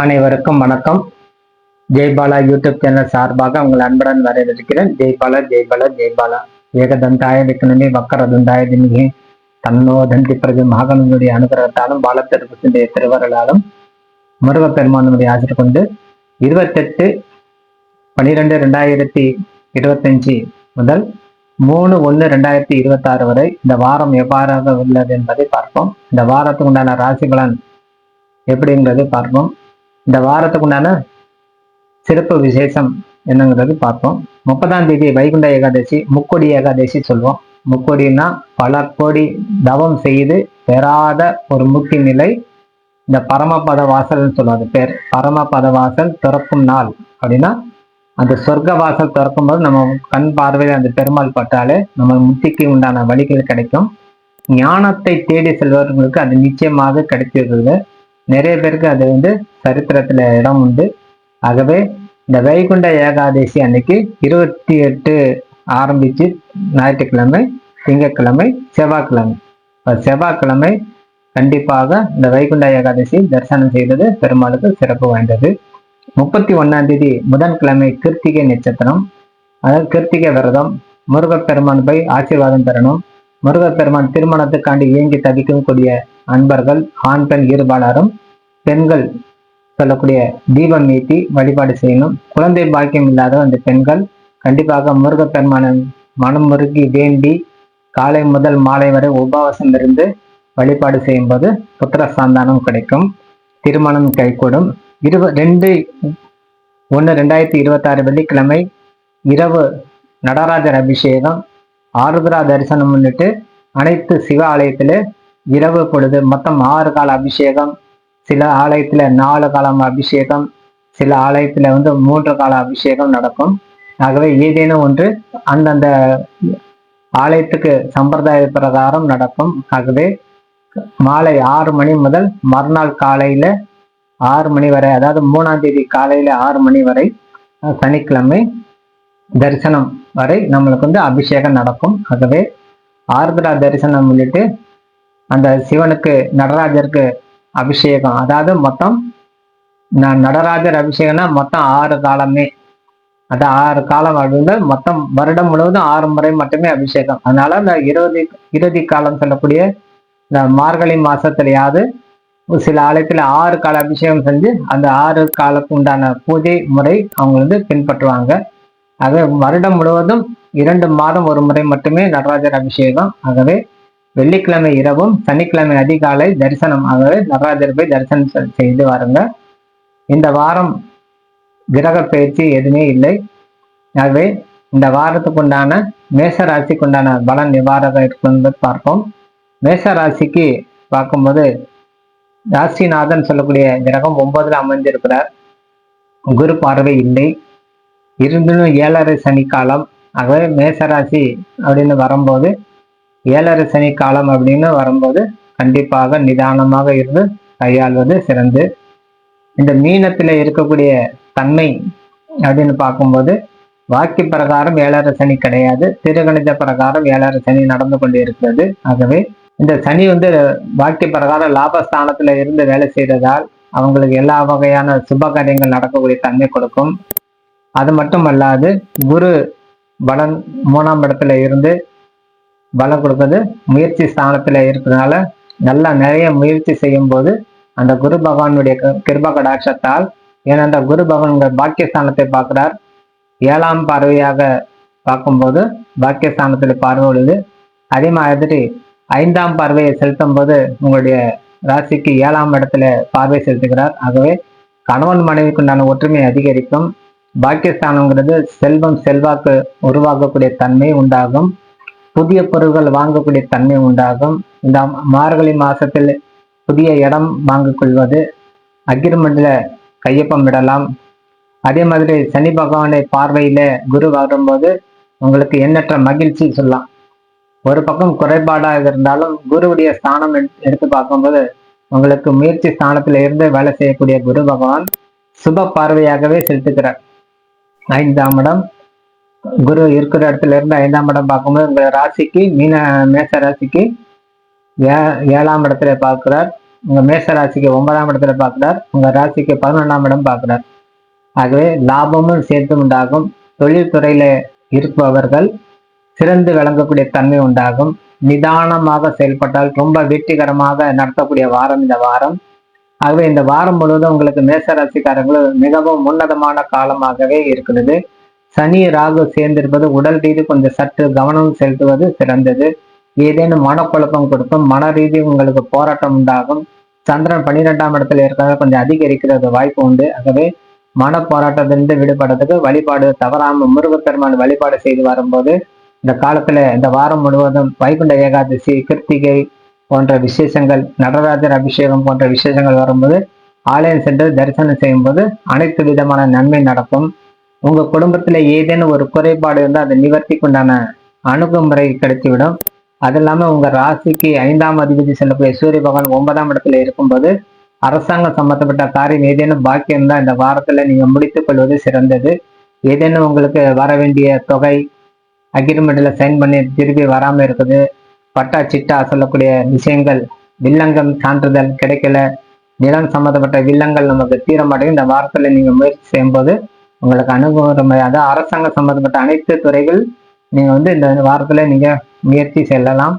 அனைவருக்கும் வணக்கம். Jaibala YouTube channel சார்பாக உங்கள் அன்புடன் வரவேற்கிறேன். ஜெய்பாலா ஜெய்பாலா ஜெய்பாலா ஏகதந்தாய விக்னமே வக்கரதந்தாய திமிகி. தன்னோ தந்தி பிரதி மகனுடைய அனுகிரகத்தாலும் பாலத்திருப்பத்தினுடைய திருவருளாலும் முருகப்பெருமானுடைய ஆசிரியர் கொண்டு இருபத்தெட்டு பனிரெண்டு ரெண்டாயிரத்தி இருபத்தஞ்சு முதல் மூணு ஒன்று ரெண்டாயிரத்தி இருபத்தாறு வரை இந்த வாரம் எவ்வாறாக உள்ளது என்பதை பார்ப்போம். இந்த வாரத்துக்கு உண்டான ராசி பலன் எப்படிங்கிறதை பார்ப்போம். இந்த வாரத்துக்கு உண்டான சிறப்பு விசேஷம் என்னங்கிறது பார்ப்போம். முப்பதாம் தேதி வைகுண்ட ஏகாதசி முக்கொடி ஏகாதசி சொல்லுவோம் முக்கொடின்னா பல கோடி தவம் செய்து பெறாத ஒரு முக்தி நிலை இந்த பரமபத வாசல்னு சொல்லுவாங்க பேர். பரமபத வாசல் திறக்கும் நாள் அப்படின்னா அந்த சொர்க்க வாசல் திறக்கும் போது நம்ம கண் பார்வையில் அந்த பெருமாள் பட்டாலே நம்ம முக்திக்கு உண்டான வழிகள் கிடைக்கும். ஞானத்தை தேடி செல்பவர்களுக்கு அது நிச்சயமாக கிடைத்திருக்கிறது. நிறைய பேருக்கு அது வந்து சரித்திரத்துல இடம் உண்டு. ஆகவே இந்த வைகுண்ட ஏகாதசி அன்னைக்கு இருபத்தி எட்டு ஆரம்பிச்சு ஞாயிற்றுக்கிழமை திங்கக்கிழமை செவ்வாய்க்கிழமை. செவ்வாய்க்கிழமை கண்டிப்பாக இந்த வைகுண்ட ஏகாதசி தரிசனம் செய்தது பெருமாளுக்கு சிறப்பு வாய்ந்தது. முப்பத்தி ஒன்றாம் தேதி புதன்கிழமை கிருத்திகை நட்சத்திரம். அதாவது கிருத்திகை விரதம். முருகப்பெருமான் போய் ஆசீர்வாதம் பெறணும். முருகப்பெருமான் திருமணத்துக்காண்டி இயங்கி தவிக்கக்கூடிய அன்பர்கள் ஆண் பெண் இருபாலரும் பெண்கள் சொல்லக்கூடிய தீபம் ஏற்றி வழிபாடு செய்யணும். குழந்தை பாக்கியம் இல்லாத அந்த பெண்கள் கண்டிப்பாக முருகப்பெருமான மனம் முருகி வேண்டி காலை முதல் மாலை வரை உபவாசம் இருந்து வழிபாடு செய்யும்போது புத்திர சாந்தானம் கிடைக்கும். திருமணம் கைகூடும். இருப ரெண்டு ஒன்று ரெண்டாயிரத்தி இருபத்தாறு வெள்ளிக்கிழமை இரவு நடராஜர் அபிஷேகம் ஆருத்ரா தரிசனம் முன்னிட்டு அனைத்து சிவ ஆலயத்திலே இரவு பொழுது மொத்தம் ஆறு கால அபிஷேகம் சில ஆலயத்துல நாலு காலம் அபிஷேகம் சில ஆலயத்துல வந்து மூன்று கால அபிஷேகம் நடக்கும். ஆகவே ஏதேனும் ஒன்று அந்தந்த ஆலயத்துக்கு சம்பிரதாய பிரகாரம் நடக்கும். ஆகவே மாலை ஆறு மணி முதல் மறுநாள் காலையில ஆறு மணி வரை அதாவது மூணாம் தேதி காலையில ஆறு மணி வரை சனிக்கிழமை தரிசனம் வரை நம்மளுக்கு வந்து அபிஷேகம் நடக்கும். ஆகவே ஆர்திரா தரிசனம் உள்ளிட்டு அந்த சிவனுக்கு நடராஜருக்கு அபிஷேகம். அதாவது மொத்தம் நான் நடராஜர் அபிஷேகம்னா மொத்தம் ஆறு காலமே. அது ஆறு காலம் அப்படின்னா மொத்தம் வருடம் முழுவதும் ஆறு முறை மட்டுமே அபிஷேகம். அதனால இந்த இறுதி இறுதி காலம் சொல்லக்கூடிய இந்த மார்கழி மாசத்துலயாவது ஒரு சில ஆலயத்தில் ஆறு கால அபிஷேகம் செஞ்சு அந்த ஆறு காலத்துக்கு உண்டான பூஜை முறை அவங்க வந்து பின்பற்றுவாங்க. ஆகவே வருடம் முழுவதும் இரண்டு மாதம் ஒரு முறை மட்டுமே நடராஜர் அபிஷேகம். ஆகவே வெள்ளிக்கிழமை இரவும் சனிக்கிழமை அதிகாலை தரிசனம் ஆகவே நடராஜர் போய் தரிசனம் செ- செய்து வாருங்க. இந்த வாரம் கிரக பயிற்சி எதுவுமே இல்லை. ஆகவே இந்த வாரத்துக்கு உண்டான மேச ராசிக்கு உண்டான பலன் எவ்வாறாக பார்ப்போம். மேச ராசிக்கு பார்க்கும்போது ராசிநாதன் சொல்லக்கூடிய கிரகம் ஒன்பதுல அமைந்திருக்கிறார் குரு பார்வை இல்லை. இருந்தும் ஏழரை சனி காலம் ஆகவே மேசராசி அப்படின்னு வரும்போது ஏழரை சனி காலம் அப்படின்னு வரும்போது கண்டிப்பாக நிதானமாக இருந்து கையாள்வது சிறந்து. இந்த மீனத்தில் இருக்கக்கூடிய தன்மை அப்படின்னு பார்க்கும்போது வாக்கி பிரகாரம் ஏழரை சனி கிடையாது. திருகணித பிரகாரம் ஏழரை சனி நடந்து கொண்டு இருக்கிறது ஆகவே இந்த சனி வந்து வாக்கிய பிரகாரம் லாபஸ்தானத்துல இருந்து வேலை செய்ததால் அவங்களுக்கு எல்லா வகையான சுப காரியங்கள் நடக்கக்கூடிய தன்மை கொடுக்கும். அது மட்டும் அல்லாது குரு பலன் மூணாம் இடத்துல இருந்து பலம் கொடுப்பது முயற்சி ஸ்தானத்துல இருக்கிறதுனால நல்லா நிறைய முயற்சி செய்யும் போது அந்த குரு பகவானுடைய கிருபா கடாட்சத்தால் ஏன்னா அந்த குரு பகவான் பாக்கியஸ்தானத்தை பார்க்கிறார். ஏழாம் பார்வையாக பார்க்கும்போது பாக்கியஸ்தானத்தில் பார்வை உள்ளது அதே மாதிரி ஐந்தாம் பார்வையை செலுத்தும் போது உங்களுடைய ராசிக்கு ஏழாம் இடத்துல பார்வை செலுத்துகிறார். ஆகவே கணவன் மனைவிக்கு உண்டான ஒற்றுமை அதிகரிக்கும். பாக்கியஸ்தானங்கிறது செல்வம் செல்வாக்கு உருவாக்கக்கூடிய தன்மை உண்டாகும். புதிய பொருட்கள் வாங்கக்கூடிய தன்மை உண்டாகும். இந்த மார்கழி மாசத்தில் புதிய இடம் வாங்கிக் கொள்வது அக்ரிமெண்ட்ல கையொப்பம் விடலாம் அதே மாதிரி சனி பகவானை பார்வையில குரு வரும்போது உங்களுக்கு எண்ணற்ற மகிழ்ச்சி சொல்லலாம். ஒரு பக்கம் குறைபாடாக இருந்தாலும் குருவுடைய ஸ்தானம் எடுத்து- எடுத்து பார்க்கும்போது உங்களுக்கு முயற்சி ஸ்தானத்துல இருந்து வேலை செய்யக்கூடிய குரு பகவான் சுப பார்வையாகவே செலுத்துகிறார். ஐந்தாம் இடம் குரு இருக்கிற இடத்துல இருந்து ஐந்தாம் இடம் பார்க்கும்போது உங்கள் ராசிக்கு மீன மேச ராசிக்கு ஏ- ஏழாம் இடத்துல பார்க்கிறார். உங்க மேச ராசிக்கு ஒன்பதாம் இடத்துல பார்க்கிறார். உங்க ராசிக்கு பதினொன்றாம் இடம் பார்க்கிறார். ஆகவே லாபமும் சேர்த்து உண்டாகும். தொழில்துறையில் இருப்பவர்கள் சிறந்து விளங்கக்கூடிய தன்மை உண்டாகும். நிதானமாக செயல்பட்டால் ரொம்ப வெற்றிகரமாக நடத்தக்கூடிய வாரம் இந்த வாரம். ஆகவே இந்த வாரம் முழுவதும் உங்களுக்கு மேச ராசிக்காரங்களும் மிகவும் உன்னதமான காலமாகவே இருக்கிறது. சனி ராகு சேர்ந்திருப்பது உடல் ரீதி கொஞ்சம் சற்று கவனம் செலுத்துவது சிறந்தது. ஏதேனும் மனக்குழப்பம் கொடுக்கும் மன ரீதி உங்களுக்கு போராட்டம் உண்டாகும். சந்திரன் பன்னிரெண்டாம் இடத்துல இருக்கிறத கொஞ்சம் அதிகரிக்கிறது வாய்ப்பு உண்டு. ஆகவே மன போராட்டத்திலிருந்து விடுபடுறதுக்கு வழிபாடு தவறாம முருகப்பெருமான் வழிபாடு செய்து வரும்போது இந்த காலத்துல இந்த வாரம் முழுவதும் வைகுண்ட ஏகாதசி கிருத்திகை போன்ற விசேஷங்கள் நடராஜர் அபிஷேகம் போன்ற விசேஷங்கள் வரும்போது ஆலயம் சென்று தரிசனம் செய்யும்போது அனைத்து விதமான நன்மை நடக்கும். உங்க குடும்பத்துல ஏதேனும் ஒரு குறைபாடு இருந்தால் அதை நிவர்த்திக்கு உண்டான அணுகுமுறை கிடைச்சிவிடும் அது இல்லாம உங்க ராசிக்கு ஐந்தாம் அதிபதி செல்லக்கூடிய சூரிய பகவான் ஒன்பதாம் இடத்துல இருக்கும்போது அரசாங்கம் சம்பந்தப்பட்ட காரியம் ஏதேனும் பாக்கியம் தான் இந்த வாரத்துல நீங்க முடித்துக் கொள்வது சிறந்தது. ஏதேனும் உங்களுக்கு வர வேண்டிய தொகை அக்ரிமெண்ட்ல சைன் பண்ணி திருப்பி வராம இருக்குது. பட்டா சிட்டா சொல்லக்கூடிய விஷயங்கள் வில்லங்கம் சான்றிதழ் கிடைக்கல. நிலம் சம்பந்தப்பட்ட வில்லங்கள் நமக்கு தீரமாட்டேங்குது இந்த வாரத்துல நீங்க முயற்சி செய்யும்போது உங்களுக்கு அணுகுமுறை அதாவது அரசாங்கம் சம்பந்தப்பட்ட அனைத்து துறைகள் நீங்க வந்து இந்த வாரத்துல நீங்க முயற்சி செல்லலாம்.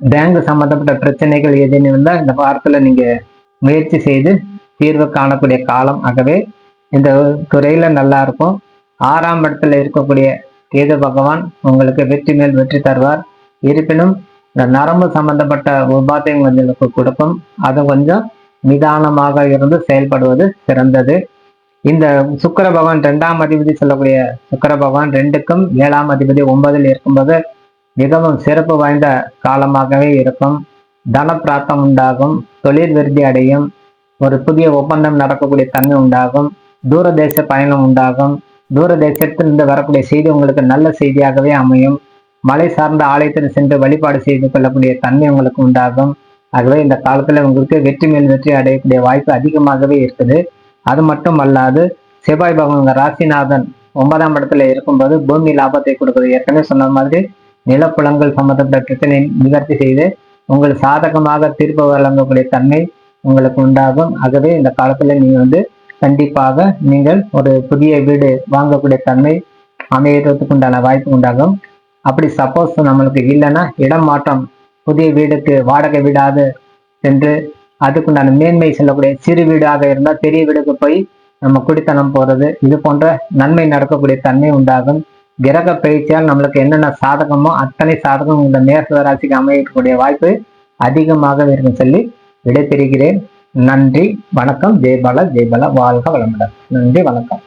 பேங்க் சம்பந்தப்பட்ட பிரச்சனைகள் எதுன்னு இருந்தால் இந்த வாரத்துல நீங்க முயற்சி செய்து தீர்வு காணக்கூடிய காலம் ஆகவே இந்த துறையில நல்லா இருக்கும். ஆறாம் இடத்துல இருக்கக்கூடிய கேது பகவான் உங்களுக்கு வெற்றி மேல் வெற்றி தருவார். இருப்பினும் இந்த நரம்பு சம்பந்தப்பட்ட உபாதையும் வந்து கொடுக்கும். அது கொஞ்சம் நிதானமாக இருந்து செயல்படுவது சிறந்தது. இந்த சுக்கர பகவான் ரெண்டாம் அதிபதி சொல்லக்கூடிய சுக்கர பகவான் ரெண்டுக்கும் ஏழாம் அதிபதி ஒன்பதில் இருக்கும்போது மிகவும் சிறப்பு வாய்ந்த காலமாகவே இருக்கும். தன பிராப்தம் உண்டாகும். தொழில் விருத்தி அடையும். ஒரு புதிய ஒப்பந்தம் நடக்கக்கூடிய தன்மை உண்டாகும். தூரதேச பயணம் உண்டாகும். தூரதேசத்திலிருந்து வரக்கூடிய செய்தி உங்களுக்கு நல்ல செய்தியாகவே அமையும். மலை சார்ந்த ஆலயத்தில் சென்று வழிபாடு செய்து கொள்ளக்கூடிய தன்மை உங்களுக்கு உண்டாகும். ஆகவே இந்த காலத்துல உங்களுக்கு வெற்றி மேல் வெற்றி அடையக்கூடிய வாய்ப்பு அதிகமாகவே இருக்குது. அது மட்டும் அல்லாது செவ்வாய் பகவான் ராசிநாதன் ஒன்பதாம் இடத்துல இருக்கும்போது பூமி லாபத்தை கொடுக்குது. ஏற்கனவே சொன்ன மாதிரி நிலப்புலங்கள் சம்பந்தப்பட்ட பிரச்சனை நிவர்த்தி செய்து உங்கள் சாதகமாக தீர்ப்பு வழங்கக்கூடிய தன்மை உங்களுக்கு உண்டாகும். ஆகவே இந்த காலத்துல நீங்க வந்து கண்டிப்பாக நீங்கள் ஒரு புதிய வீடு வாங்கக்கூடிய தன்மை அமையறதுக்கு உண்டான வாய்ப்பு உண்டாகும். அப்படி சப்போஸ் நம்மளுக்கு இல்லைன்னா இடம் மாற்றம். புதிய வீடுக்கு வாடகை வீடாது சென்று அதுக்குண்டான மேன்மை செல்லக்கூடிய சிறு வீடாக இருந்தால் பெரிய வீடுக்கு போய் நம்ம குடித்தனம் போறது இது போன்ற நன்மை நடக்கக்கூடிய தன்மை உண்டாகும். கிரக பயிற்சியால் நம்மளுக்கு என்னென்ன சாதகமோ அத்தனை சாதகம் இந்த மேச ராசிக்கு அமையக்கூடிய வாய்ப்பு அதிகமாக இருக்கும் சொல்லி விடைபெறுகிறேன். நன்றி வணக்கம் ஜெய்பாலா ஜெய்பாலா வாழ்க வளமுடன். நன்றி வணக்கம்.